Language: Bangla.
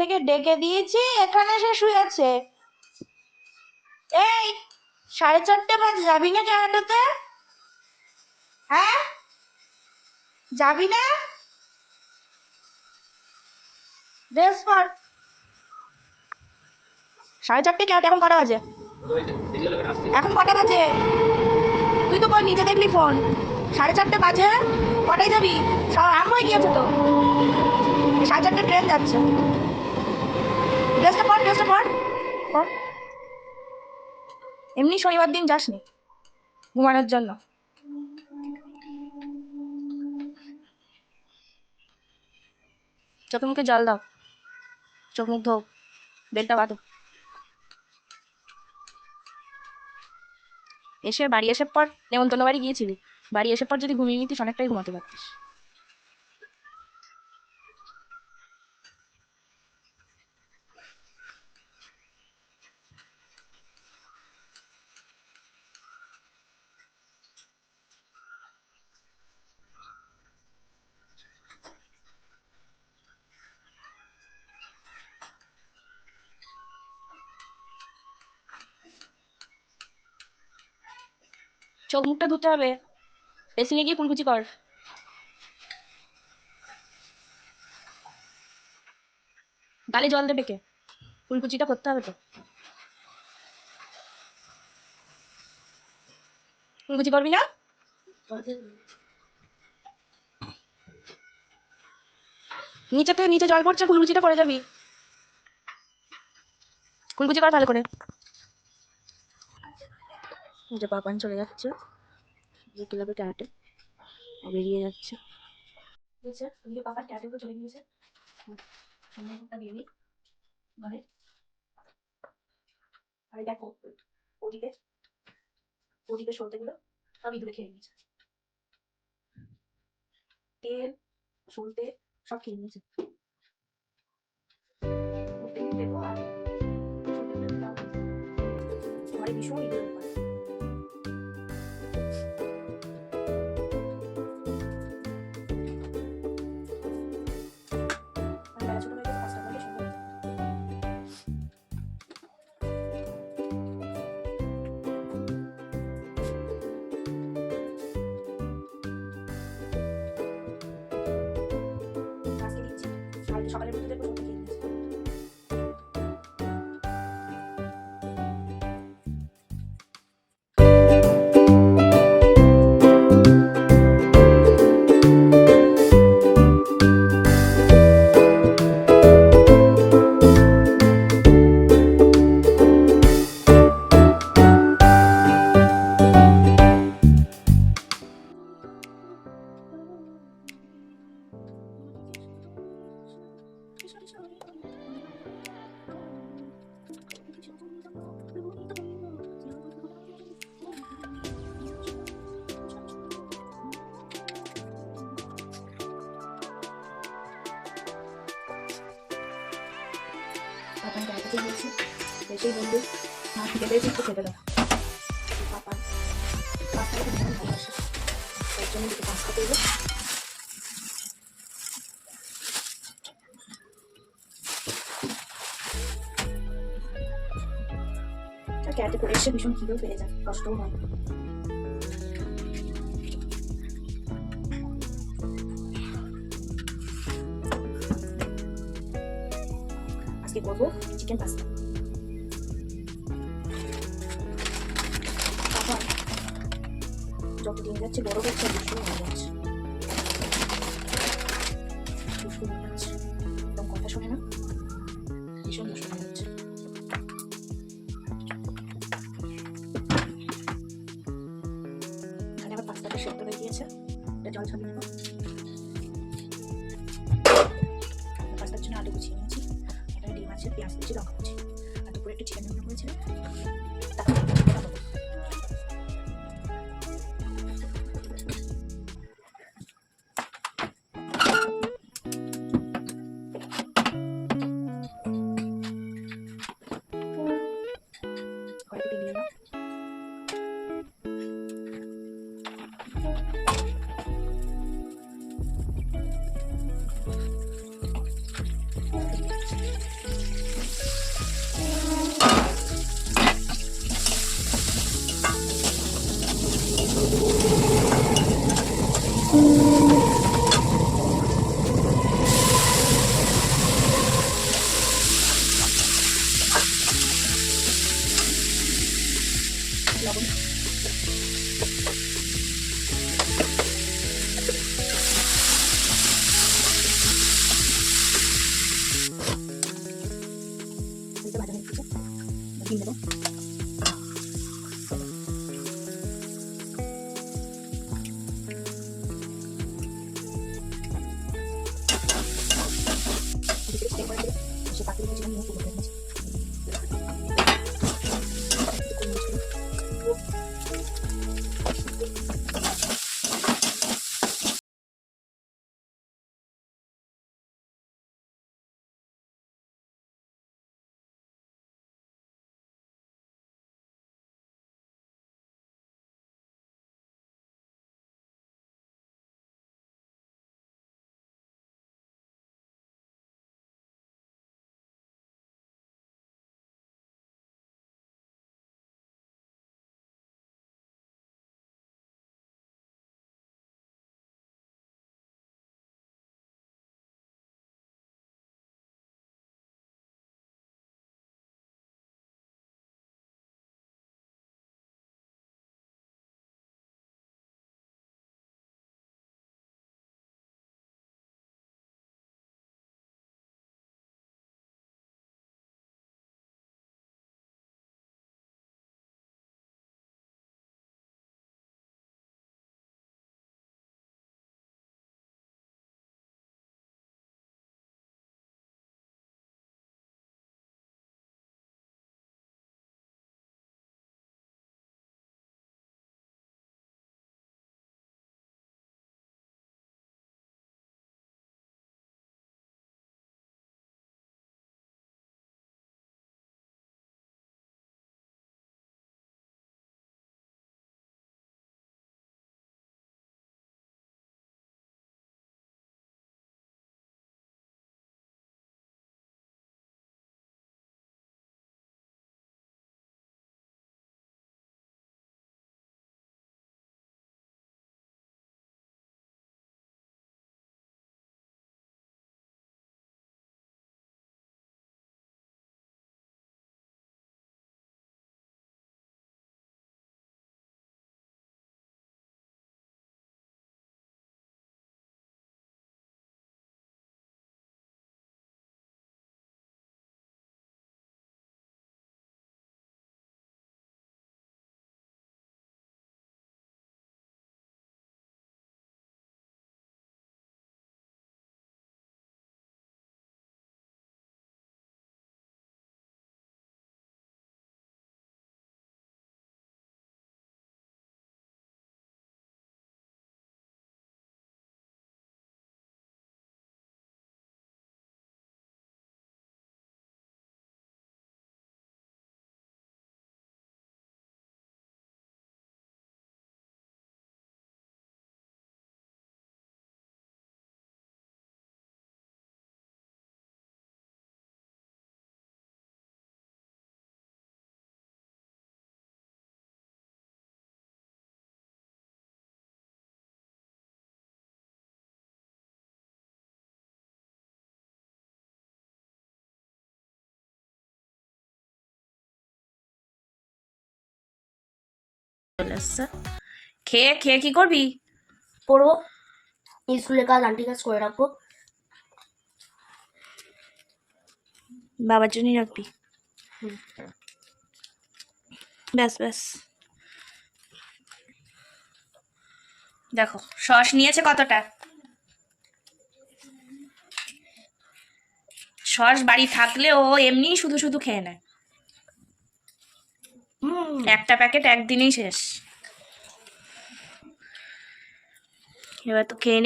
থেকে ডেকে দিয়েছি এখানে সে শুয়েছে এই, সাড়ে চারটে বাজে, যাবি না ক্যারাটেতে হ্যাঁ? যাবি না? ড্রেস পর। সাড়ে চারটে ক্যারাটে এখন কটা বাজে? এখন কটা বাজে? তুই তো কই নিজে দেখলি ফোন। সাড়ে চারটে বাজে, কটায় যাবি? সব আরম্ভ হয়ে গিয়েছে তো। সাড়ে চারটে ট্রেন যাচ্ছে। এমনি শনিবার দিন যাসনি? ঘুমানোর জন্য? চোখে মুখে জল দাও। চোখ মুখ ধো বেলটা বাঁধো। এসে বাড়ি এসে পর, নেমন্তন্ন বাড়ি গিয়েছিলি। বাড়ি এসে পর যদি ঘুমিয়ে নিতিস, অনেকটাই ঘুমাতে পারতিস। চোখ মুখটা ধুতে হবে। বেসিনে গিয়ে কুলকুচি কর। গালে জল দেবে কে? কুলকুচিটা করতে হবে তো। কুলকুচি করবি না? নিচে থেকে নিচে জল পড়ছে কুলকুচিটা করে যাবি। কুলকুচি কর ভালো করে। যে পাপান চলে যাচ্ছে। যে ক্লাবে ক্যারাটে বেরিয়ে যাচ্ছে। বুঝছে ক্যারাটে চলে দেখো ইঁদুরে খেয়ে নিয়েছে। তেল সব খেয়ে নিয়েছে। ভীষণ সকালের মধ্যে এসেই বলবে মা খেতে পেয়েছি একটু খেতে ভালোবাসে তার জন্য ভীষণ পেয়ে কষ্টও হয়। আজকে করব চিকেন পাস্তা যাচ্ছে, বড় হচ্ছে দুষ্টু হয়ে যাচ্ছে। কথা ভীষণ এখানে এটা নিয়েছি। পেঁয়াজ কুচি লঙ্কা আর দুপুরে একটু চিকেন রান্না করেছিলাম টিফিন দেবো সে চলে এসছে খেয়ে খেয়ে কি করবি? পড়ব। স্কুলের কাজ আন্টি কাজ করে রাখব। বাবার জন্যই রাখবি। ব্যাস ব্যাস। দেখো সস নিয়েছে কতটা? সস বাড়ি থাকলে ও এমনি শুধু শুধু খেয়ে নেয়। একটা প্যাকেট একদিনেই শেষ। এবার তো খেয়ে